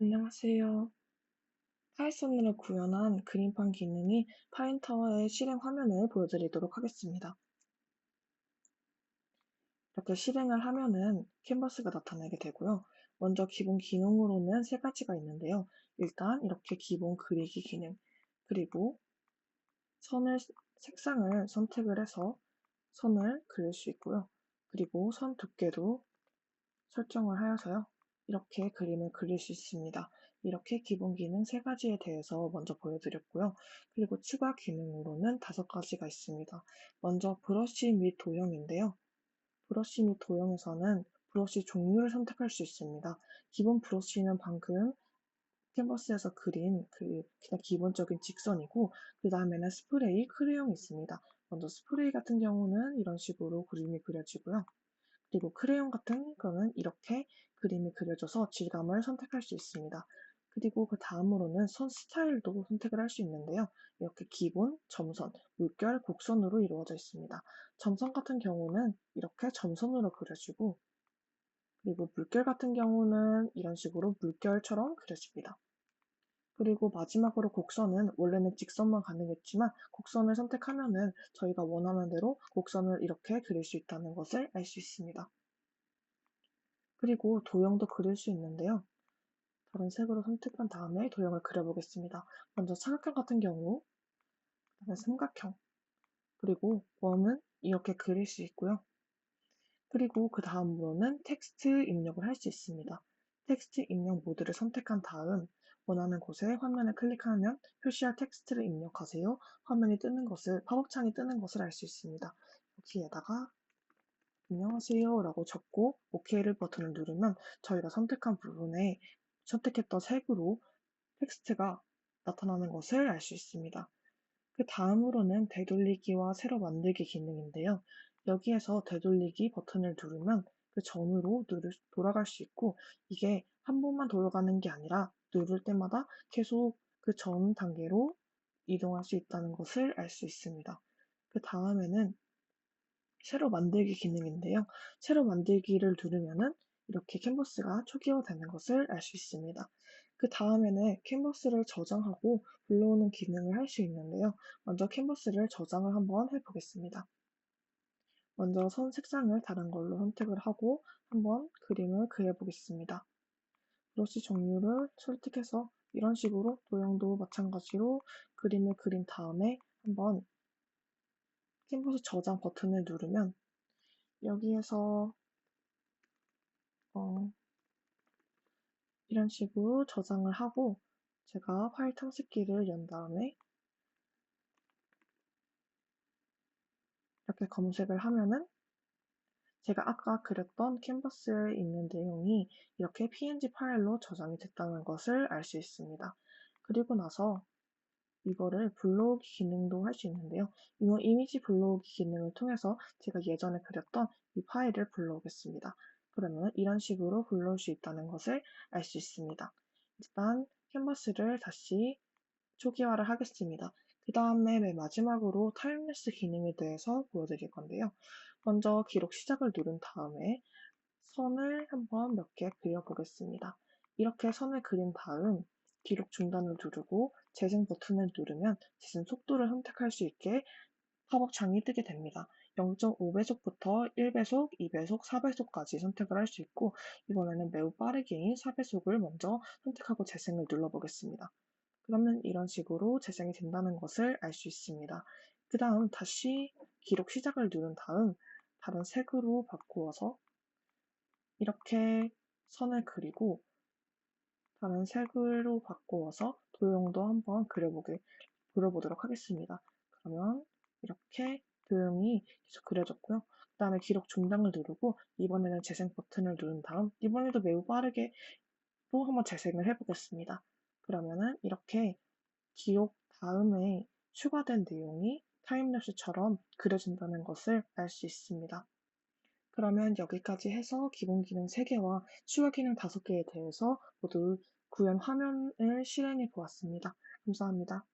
안녕하세요. 파이썬으로 구현한 그림판 기능이 파인터의 실행 화면을 보여드리도록 하겠습니다. 이렇게 실행을 하면은 캔버스가 나타나게 되고요. 먼저 기본 기능으로는 세 가지가 있는데요. 일단 이렇게 기본 그리기 기능, 그리고 선을, 색상을 선택을 해서 선을 그릴 수 있고요. 그리고 선 두께도 설정을 하여서요. 이렇게 그림을 그릴 수 있습니다. 이렇게 기본 기능 세 가지에 대해서 먼저 보여드렸고요. 그리고 추가 기능으로는 다섯 가지가 있습니다. 먼저 브러쉬 및 도형인데요. 브러쉬 및 도형에서는 브러쉬 종류를 선택할 수 있습니다. 기본 브러쉬는 방금 캔버스에서 그린 그 그냥 기본적인 직선이고 그 다음에는 스프레이, 크레용이 있습니다. 먼저 스프레이 같은 경우는 이런 식으로 그림이 그려지고요. 그리고 크레용 같은 거는 이렇게 그림이 그려져서 질감을 선택할 수 있습니다. 그리고 그 다음으로는 선 스타일도 선택을 할 수 있는데요. 이렇게 기본, 점선, 물결, 곡선으로 이루어져 있습니다. 점선 같은 경우는 이렇게 점선으로 그려지고 그리고 물결 같은 경우는 이런 식으로 물결처럼 그려집니다. 그리고 마지막으로 곡선은 원래는 직선만 가능했지만 곡선을 선택하면은 저희가 원하는 대로 곡선을 이렇게 그릴 수 있다는 것을 알 수 있습니다. 그리고 도형도 그릴 수 있는데요. 다른 색으로 선택한 다음에 도형을 그려보겠습니다. 먼저 사각형 같은 경우, 그다음에 삼각형, 그리고 원은 이렇게 그릴 수 있고요. 그리고 그 다음으로는 텍스트 입력을 할 수 있습니다. 텍스트 입력 모드를 선택한 다음 원하는 곳에 화면을 클릭하면 표시할 텍스트를 입력하세요. 화면이 뜨는 것을, 팝업창이 뜨는 것을 알 수 있습니다. 여기에다가 안녕하세요 라고 적고 OK를 버튼을 누르면 저희가 선택한 부분에 선택했던 색으로 텍스트가 나타나는 것을 알 수 있습니다. 그 다음으로는 되돌리기와 새로 만들기 기능인데요. 여기에서 되돌리기 버튼을 누르면 그 전으로 돌아갈 수 있고 이게 한 번만 돌아가는 게 아니라 누를 때마다 계속 그 전 단계로 이동할 수 있다는 것을 알 수 있습니다. 그 다음에는 새로 만들기 기능인데요. 새로 만들기를 누르면은 이렇게 캔버스가 초기화되는 것을 알 수 있습니다. 그 다음에는 캔버스를 저장하고 불러오는 기능을 할 수 있는데요. 먼저 캔버스를 저장을 한번 해보겠습니다. 먼저 선 색상을 다른 걸로 선택을 하고 한번 그림을 그려보겠습니다. 브러쉬 종류를 선택해서 이런 식으로 도형도 마찬가지로 그림을 그린 다음에 한번 캔버스 저장 버튼을 누르면 여기에서 어, 이런 식으로 저장을 하고 제가 파일 탐색기를 연 다음에 이렇게 검색을 하면은 제가 아까 그렸던 캔버스에 있는 내용이 이렇게 png 파일로 저장이 됐다는 것을 알 수 있습니다. 그리고 나서 이거를 불러오기 기능도 할 수 있는데요. 이 이미지 불러오기 기능을 통해서 제가 예전에 그렸던 이 파일을 불러오겠습니다. 그러면 이런 식으로 불러올 수 있다는 것을 알 수 있습니다. 일단 캔버스를 다시 초기화를 하겠습니다. 그 다음에 맨 마지막으로 타임레스 기능에 대해서 보여드릴 건데요. 먼저 기록 시작을 누른 다음에 선을 한번 몇 개 그려보겠습니다. 이렇게 선을 그린 다음 기록 중단을 누르고 재생 버튼을 누르면 재생 속도를 선택할 수 있게 팝업 창이 뜨게 됩니다. 0.5배속부터 1배속, 2배속, 4배속까지 선택을 할 수 있고 이번에는 매우 빠르게인 4배속을 먼저 선택하고 재생을 눌러보겠습니다. 그러면 이런 식으로 재생이 된다는 것을 알 수 있습니다. 그 다음 다시 기록 시작을 누른 다음 다른 색으로 바꾸어서 이렇게 선을 그리고 다른 색으로 바꾸어서 도형도 한번 그려보게, 그려보도록 하겠습니다. 그러면 이렇게 도형이 계속 그려졌고요. 그 다음에 기록 중단을 누르고 이번에는 재생 버튼을 누른 다음 이번에도 매우 빠르게 또 한번 재생을 해보겠습니다. 그러면은 이렇게 기록 다음에 추가된 내용이 타임랩스처럼 그려진다는 것을 알 수 있습니다. 그러면 여기까지 해서 기본 기능 3개와 추가 기능 5개에 대해서 모두 구현 화면을 실행해 보았습니다. 감사합니다.